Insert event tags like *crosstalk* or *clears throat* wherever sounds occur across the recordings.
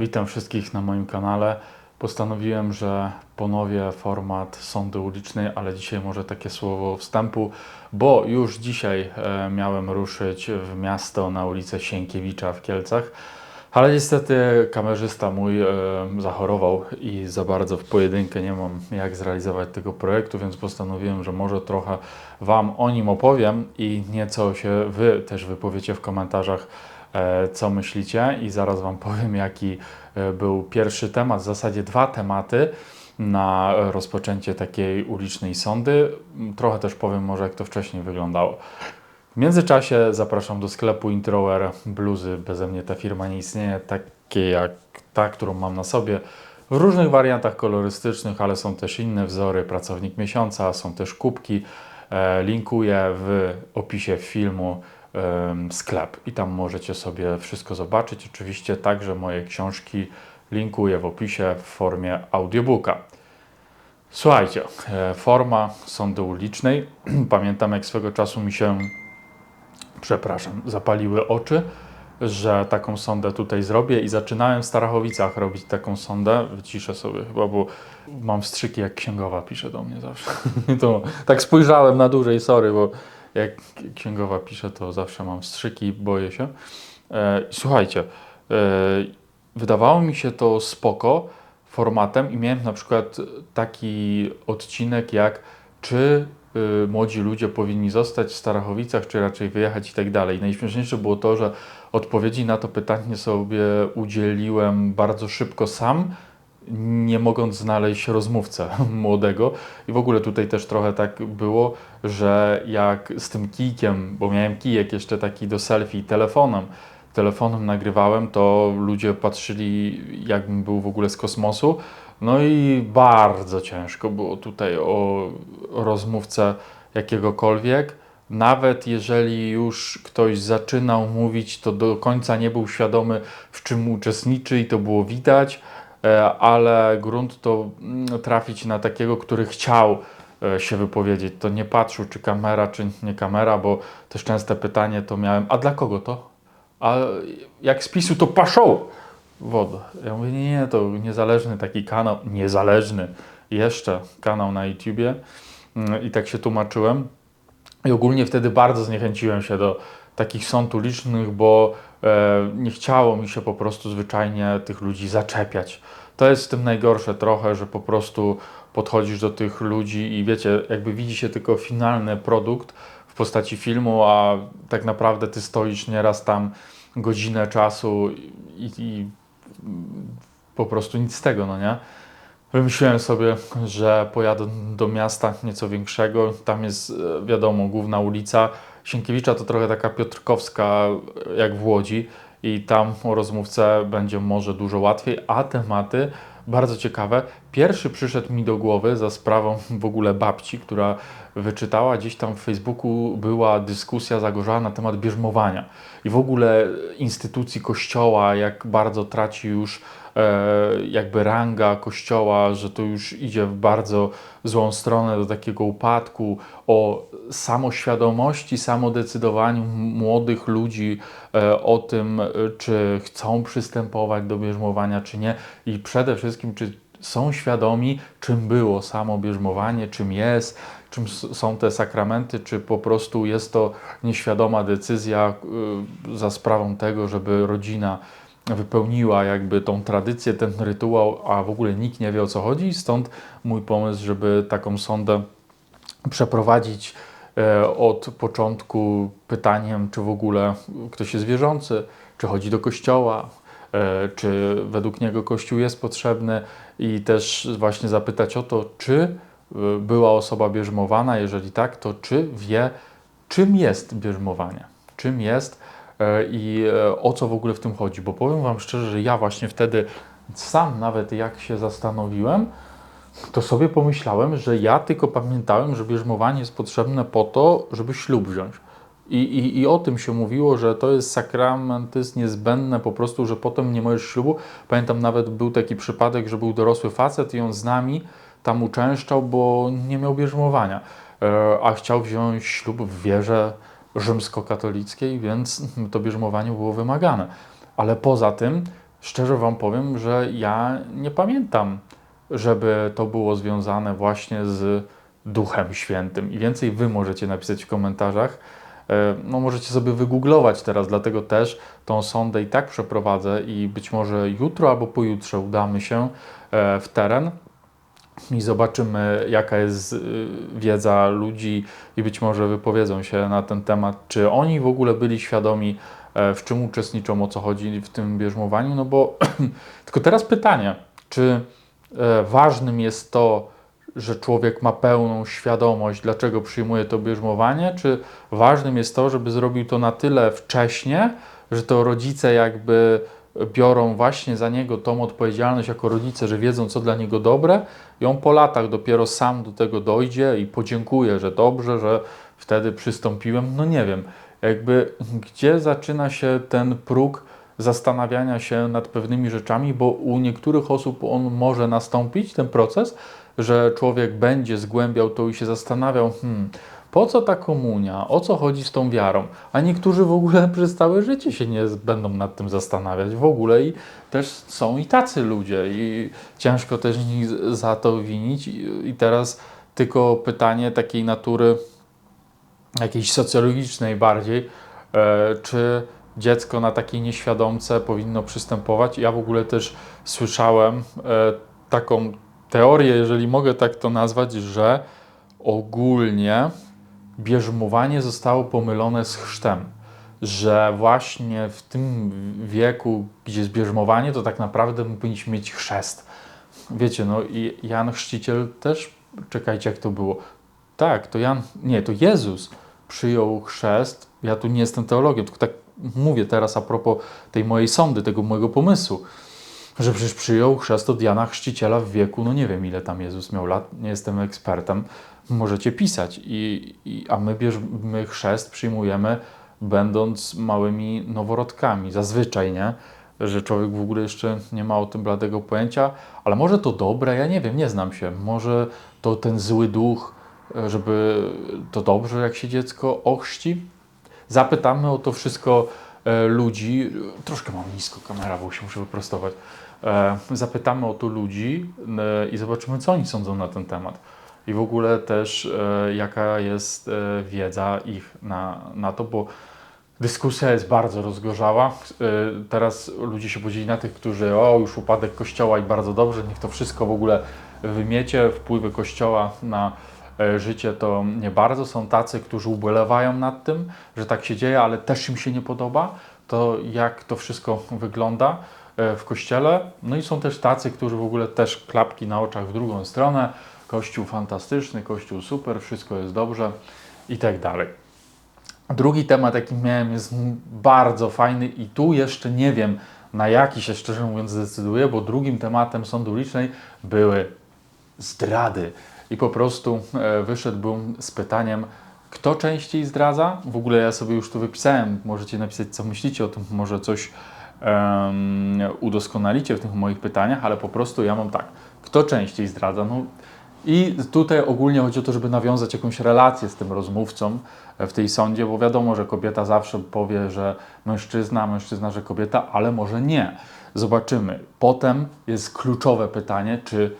Witam wszystkich na moim kanale. Postanowiłem, że ponowię format sądy ulicznej, ale dzisiaj może takie słowo wstępu, bo już dzisiaj e, miałem ruszyć w miasto na ulicę Sienkiewicza w Kielcach, ale niestety kamerzysta mój e, zachorował i za bardzo w pojedynkę nie mam jak zrealizować tego projektu, więc postanowiłem, że może trochę Wam o nim opowiem i nieco się Wy też wypowiecie w komentarzach, co myślicie i zaraz Wam powiem, jaki e, był pierwszy temat, w zasadzie dwa tematy na e, rozpoczęcie takiej ulicznej sądy. Trochę też powiem może, jak to wcześniej wyglądało. W międzyczasie zapraszam do sklepu Intrower Bluzy. Beze mnie ta firma nie istnieje, takie jak ta, którą mam na sobie. W różnych wariantach kolorystycznych, ale są też inne wzory. Pracownik miesiąca, są też kubki. E, linkuję w opisie filmu sklep i tam możecie sobie wszystko zobaczyć. Oczywiście także moje książki linkuję w opisie w formie audiobooka. Słuchajcie, e, forma sądy ulicznej. *clears throat* Pamiętam jak swego czasu mi się, przepraszam, zapaliły oczy, że taką sondę tutaj zrobię i zaczynałem w Starachowicach robić taką sondę. Wyciszę sobie chyba, bo mam wstrzyki jak księgowa pisze do mnie zawsze. *laughs* to tak spojrzałem na dłużej, sorry, bo jak księgowa pisze, to zawsze mam wstrzyki, boję się. E, słuchajcie, e, wydawało mi się to spoko formatem i miałem na przykład taki odcinek jak czy y, młodzi ludzie powinni zostać w Starachowicach, czy raczej wyjechać i tak dalej. Najśmieszniejsze było to, że odpowiedzi na to pytanie sobie udzieliłem bardzo szybko sam, nie mogąc znaleźć rozmówcę *laughs* młodego. I w ogóle tutaj też trochę tak było, że jak z tym kijkiem, bo miałem kijek jeszcze taki do selfie telefonem, telefonem nagrywałem, to ludzie patrzyli, jakbym był w ogóle z kosmosu. No i bardzo ciężko było tutaj o rozmówcę jakiegokolwiek. Nawet jeżeli już ktoś zaczynał mówić, to do końca nie był świadomy, w czym uczestniczy i to było widać, ale grunt to mm, trafić na takiego, który chciał e, się wypowiedzieć. To nie patrzył, czy kamera, czy nie kamera, bo też częste pytanie to miałem, a dla kogo to? A jak z PiSu to paszą wodę. Ja mówię, nie, nie, to niezależny taki kanał, niezależny jeszcze kanał na YouTubie Mm, i tak się tłumaczyłem. I ogólnie wtedy bardzo zniechęciłem się do takich sąd ulicznych, bo e, nie chciało mi się po prostu zwyczajnie tych ludzi zaczepiać. To jest w tym najgorsze trochę, że po prostu podchodzisz do tych ludzi i wiecie, jakby widzi się tylko finalny produkt w postaci filmu, a tak naprawdę ty stoisz nieraz tam godzinę czasu i, i po prostu nic z tego, no nie? Wymyśliłem sobie, że pojadę do miasta nieco większego. Tam jest, e, wiadomo, główna ulica. Sienkiewicza to trochę taka Piotrkowska, e, jak w Łodzi, i tam o rozmówcę będzie może dużo łatwiej, a tematy bardzo ciekawe. Pierwszy przyszedł mi do głowy za sprawą w ogóle babci, która wyczytała gdzieś tam w Facebooku była dyskusja zagorzała na temat bierzmowania i w ogóle instytucji kościoła, jak bardzo traci już jakby ranga kościoła, że to już idzie w bardzo złą stronę do takiego upadku, o samoświadomości, samodecydowaniu młodych ludzi e, o tym, e, czy chcą przystępować do bierzmowania, czy nie. I przede wszystkim, czy są świadomi, czym było samo bierzmowanie, czym jest, czym są te sakramenty, czy po prostu jest to nieświadoma decyzja za sprawą tego, żeby rodzina wypełniła jakby tą tradycję, ten rytuał, a w ogóle nikt nie wie o co chodzi. Stąd mój pomysł, żeby taką sondę przeprowadzić e, od początku pytaniem, czy w ogóle ktoś jest wierzący, czy chodzi do kościoła, e, czy według niego kościół jest potrzebny i też właśnie zapytać o to, czy e, była osoba bierzmowana, jeżeli tak, to czy wie, czym jest bierzmowanie, czym jest i e, o co w ogóle w tym chodzi, bo powiem Wam szczerze, że ja właśnie wtedy sam nawet jak się zastanowiłem, to sobie pomyślałem, że ja tylko pamiętałem, że bierzmowanie jest potrzebne po to, żeby ślub wziąć. I, i, I o tym się mówiło, że to jest sakrament, jest niezbędne po prostu, że potem nie możesz ślubu. Pamiętam nawet był taki przypadek, że był dorosły facet i on z nami tam uczęszczał, bo nie miał bierzmowania, e, a chciał wziąć ślub w wierze rzymskokatolickiej, więc to bierzmowanie było wymagane. Ale poza tym szczerze Wam powiem, że ja nie pamiętam, żeby to było związane właśnie z Duchem Świętym. I więcej Wy możecie napisać w komentarzach. E, No, możecie sobie wygooglować teraz, dlatego też tą sondę i tak przeprowadzę i być może jutro albo pojutrze udamy się e, w teren i zobaczymy, jaka jest y, wiedza ludzi i być może wypowiedzą się na ten temat, czy oni w ogóle byli świadomi, e, w czym uczestniczą, o co chodzi w tym bierzmowaniu. No bo *clears throat* tylko teraz pytanie, czy e, ważnym jest to, że człowiek ma pełną świadomość, dlaczego przyjmuje to bierzmowanie, czy ważnym jest to, żeby zrobił to na tyle wcześnie, że to rodzice jakby biorą właśnie za niego tą odpowiedzialność jako rodzice, że wiedzą, co dla niego dobre, i on po latach dopiero sam do tego dojdzie i podziękuje, że dobrze, że wtedy przystąpiłem. No nie wiem, jakby gdzie zaczyna się ten próg zastanawiania się nad pewnymi rzeczami, bo u niektórych osób on może nastąpić, ten proces, że człowiek będzie zgłębiał to i się zastanawiał, hmm, po co ta komunia, o co chodzi z tą wiarą, a niektórzy w ogóle *laughs* przez całe życie się nie będą nad tym zastanawiać. W ogóle i też są i tacy ludzie. I ciężko też ich za to winić. I, teraz tylko pytanie takiej natury jakiejś socjologicznej bardziej, e, czy dziecko na takiej nieświadomce powinno przystępować. Ja w ogóle też słyszałem e, taką teorię, jeżeli mogę tak to nazwać, że ogólnie bierzmowanie zostało pomylone z chrztem. Że właśnie w tym wieku, gdzie jest bierzmowanie, to tak naprawdę my powinniśmy mieć chrzest. Wiecie, no i Jan Chrzciciel też, czekajcie jak to było. Tak, to Jan, nie, to Jezus przyjął chrzest. Ja tu nie jestem teologiem, tylko tak mówię teraz a propos tej mojej sądy, tego mojego pomysłu, że przecież przyjął chrzest od Jana Chrzciciela w wieku, no nie wiem ile tam Jezus miał lat, nie jestem ekspertem, możecie pisać. I, i, a my, bierz, my chrzest przyjmujemy będąc małymi noworodkami, zazwyczaj, nie? Że człowiek w ogóle jeszcze nie ma o tym bladego pojęcia, ale może to dobre, ja nie wiem, nie znam się. Może to ten zły duch, żeby to dobrze, jak się dziecko ochrzci. Zapytamy o to wszystko e, ludzi. Troszkę mam nisko kamera, bo się muszę wyprostować. E, zapytamy o to ludzi e, i zobaczymy, co oni sądzą na ten temat. I w ogóle też e, jaka jest e, wiedza ich na, na to, bo dyskusja jest bardzo rozgorzała. E, teraz ludzie się podzieli na tych, którzy o, już upadek kościoła i bardzo dobrze, niech to wszystko w ogóle wymiecie, wpływy kościoła na życie to nie bardzo. Są tacy, którzy ubolewają nad tym, że tak się dzieje, ale też im się nie podoba to, jak to wszystko wygląda w kościele. No i są też tacy, którzy w ogóle też klapki na oczach w drugą stronę. Kościół fantastyczny, kościół super, wszystko jest dobrze i tak dalej. Drugi temat, jaki miałem, jest bardzo fajny i tu jeszcze nie wiem, na jaki się szczerze mówiąc zdecyduję, bo drugim tematem sądu ulicznej były zdrady. I po prostu e, wyszedłbym z pytaniem, kto częściej zdradza? W ogóle ja sobie już tu wypisałem, możecie napisać, co myślicie o tym, może coś em, udoskonalicie w tych moich pytaniach, ale po prostu ja mam tak, kto częściej zdradza? No, i tutaj ogólnie chodzi o to, żeby nawiązać jakąś relację z tym rozmówcą e, w tej sądzie, bo wiadomo, że kobieta zawsze powie, że mężczyzna, mężczyzna, że kobieta, ale może nie. Zobaczymy. Potem jest kluczowe pytanie, czy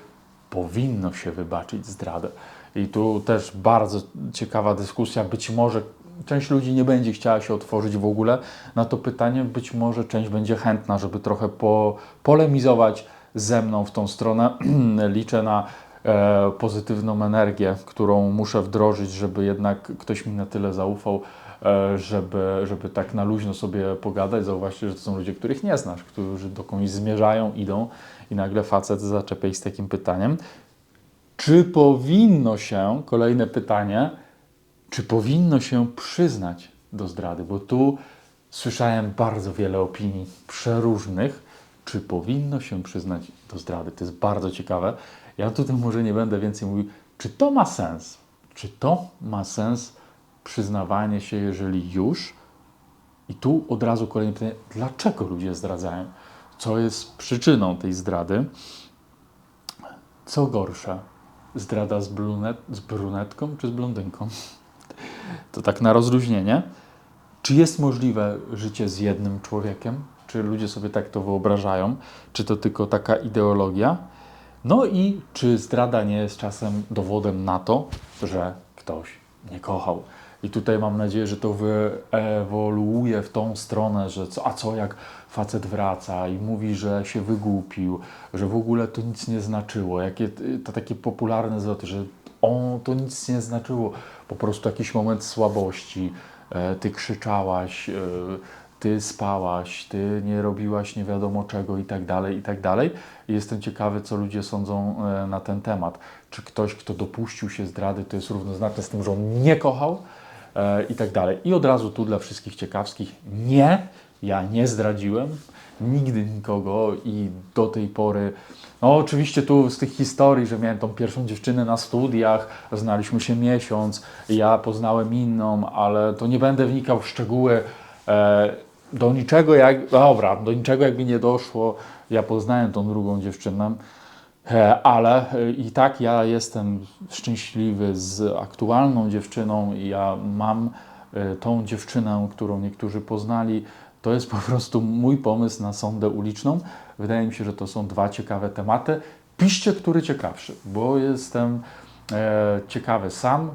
powinno się wybaczyć zdradę. I tu też bardzo ciekawa dyskusja. Być może część ludzi nie będzie chciała się otworzyć w ogóle na to pytanie, być może część będzie chętna, żeby trochę po, polemizować ze mną w tą stronę. *clears throat* Liczę na pozytywną energię, którą muszę wdrożyć, żeby jednak ktoś mi na tyle zaufał, e, żeby, żeby tak na luźno sobie pogadać. Zauważcie, że to są ludzie, których nie znasz, którzy do kogoś zmierzają, idą i nagle facet zaczepia ich z takim pytaniem. Czy powinno się, kolejne pytanie, czy powinno się przyznać do zdrady? Bo tu słyszałem bardzo wiele opinii przeróżnych, czy powinno się przyznać do zdrady. To jest bardzo ciekawe. Ja tutaj może nie będę więcej mówił, czy to ma sens? Czy to ma sens przyznawanie się, jeżeli już? I tu od razu kolejne pytanie, dlaczego ludzie zdradzają? Co jest przyczyną tej zdrady? Co gorsze, zdrada z, brunet, z brunetką czy z blondynką? To tak na rozluźnienie. Czy jest możliwe życie z jednym człowiekiem? Czy ludzie sobie tak to wyobrażają? Czy to tylko taka ideologia? No i czy zdrada nie jest czasem dowodem na to, że ktoś nie kochał? I tutaj mam nadzieję, że to wyewoluuje w tą stronę, że co, a co jak facet wraca i mówi, że się wygłupił, że w ogóle to nic nie znaczyło. Jakie to takie popularne zwroty, że on to nic nie znaczyło. Po prostu jakiś moment słabości, e, ty krzyczałaś, e, ty spałaś, ty nie robiłaś nie wiadomo czego i tak dalej, i tak dalej. Jestem ciekawy, co ludzie sądzą e, na ten temat. Czy ktoś, kto dopuścił się zdrady, to jest równoznaczne z tym, że on nie kochał e, i tak dalej. I od razu tu dla wszystkich ciekawskich, nie, ja nie zdradziłem, nigdy nikogo i do tej pory no oczywiście tu z tych historii, że miałem tą pierwszą dziewczynę na studiach, znaliśmy się miesiąc, ja poznałem inną, ale to nie będę wnikał w szczegóły. E, do niczego jak, dobra, do niczego jakby nie doszło, ja poznałem tą drugą dziewczynę, e, ale e, i tak ja jestem szczęśliwy z aktualną dziewczyną i ja mam e, tą dziewczynę, którą niektórzy poznali. To jest po prostu mój pomysł na sondę uliczną. Wydaje mi się, że to są dwa ciekawe tematy. Piszcie, który ciekawszy, bo jestem ciekawy sam,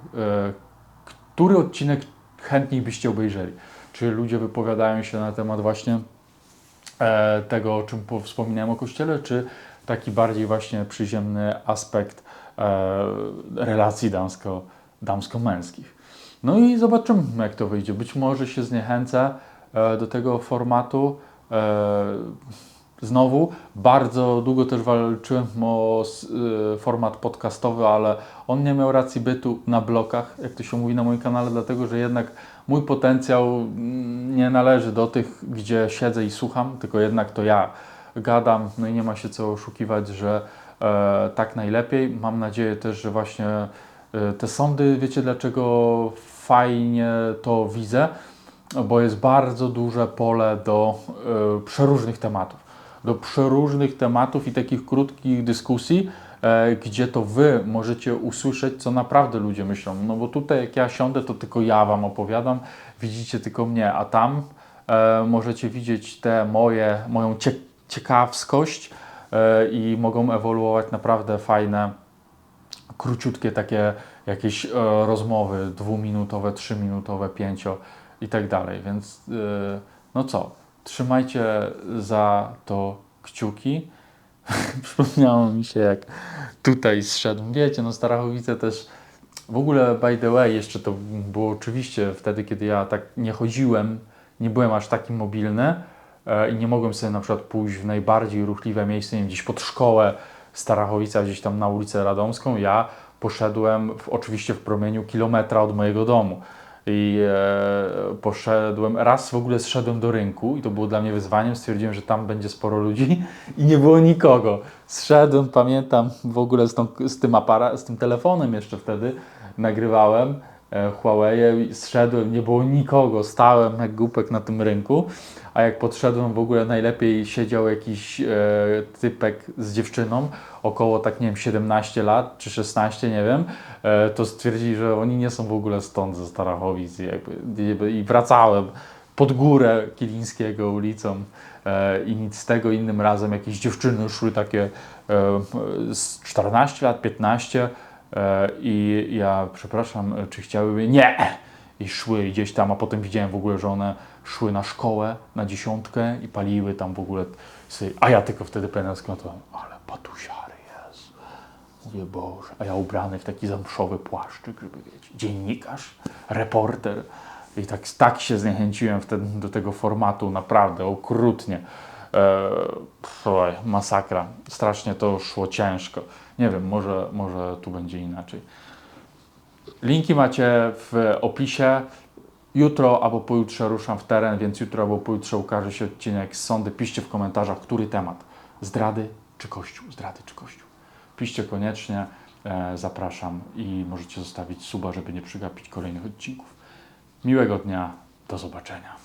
który odcinek chętniej byście obejrzeli. Czy ludzie wypowiadają się na temat właśnie e, tego, o czym po- wspominałem o kościele, czy taki bardziej właśnie przyziemny aspekt e, relacji damsko, damsko-męskich. No i zobaczymy, jak to wyjdzie. Być może się zniechęcę e, do tego formatu. Znowu, bardzo długo też walczyłem o e, format podcastowy, ale on nie miał racji bytu na blokach, jak to się mówi na moim kanale, dlatego że jednak mój potencjał mm, nie należy do tych, gdzie siedzę i słucham, tylko jednak to ja gadam, no i nie ma się co oszukiwać, że e, tak najlepiej. Mam nadzieję też, że właśnie e, te sądy, wiecie dlaczego fajnie to widzę? Bo jest bardzo duże pole do e, przeróżnych tematów. Do przeróżnych tematów i takich krótkich dyskusji, e, gdzie to Wy możecie usłyszeć, co naprawdę ludzie myślą. No bo tutaj, jak ja siądę, to tylko ja Wam opowiadam, widzicie tylko mnie, a tam e, możecie widzieć te moje, moją cie, ciekawskość e, i mogą ewoluować naprawdę fajne króciutkie takie jakieś rozmowy, dwuminutowe, trzyminutowe, pięcio i tak dalej. Więc no co, trzymajcie za to kciuki. *laughs* Przypomniało mi się, jak tutaj zszedłem. Wiecie, no Starachowice też w ogóle, by the way, jeszcze to było oczywiście wtedy, kiedy ja tak nie chodziłem, nie byłem aż taki mobilny e, i nie mogłem sobie na przykład pójść w najbardziej ruchliwe miejsce, nie wiem, gdzieś pod szkołę Starachowica, gdzieś tam na ulicę Radomską. Ja poszedłem w, oczywiście w promieniu kilometra od mojego domu. I e, poszedłem, raz w ogóle zszedłem do rynku i to było dla mnie wyzwaniem. Stwierdziłem, że tam będzie sporo ludzi *laughs* i nie było nikogo. Zszedłem, pamiętam w ogóle z, tą, z tym apara, z tym telefonem jeszcze wtedy nagrywałem Huawei, zszedłem, nie było nikogo, stałem jak głupek na tym rynku, a jak podszedłem w ogóle najlepiej siedział jakiś e, typek z dziewczyną, około tak nie wiem 17 lat czy 16, nie wiem, e, to stwierdzili, że oni nie są w ogóle stąd ze Starachowic jakby, i wracałem pod górę Kilińskiego ulicą e, i nic z tego, innym razem jakieś dziewczyny szły takie e, z 14 lat, 15 e, i ja przepraszam, e, czy chciałyby, nie! I szły gdzieś tam, a potem widziałem w ogóle, że one szły na szkołę, na dziesiątkę i paliły tam w ogóle, a ja tylko wtedy pamiętam skontowałem, ale patusiary jest. Mówię, Boże, a ja ubrany w taki zamszowy płaszczyk, żeby wiecie, dziennikarz, reporter. I tak, tak się zniechęciłem wtedy do tego formatu, naprawdę okrutnie. E, masakra. Strasznie to szło ciężko. Nie wiem, może, może tu będzie inaczej. Linki macie w opisie. Jutro albo pojutrze ruszam w teren, więc jutro albo pojutrze ukaże się odcinek z sądy. Piszcie w komentarzach, który temat. Zdrady czy Kościół? Zdrady czy Kościół? Piszcie koniecznie. E, zapraszam i możecie zostawić suba, żeby nie przegapić kolejnych odcinków. Miłego dnia. Do zobaczenia.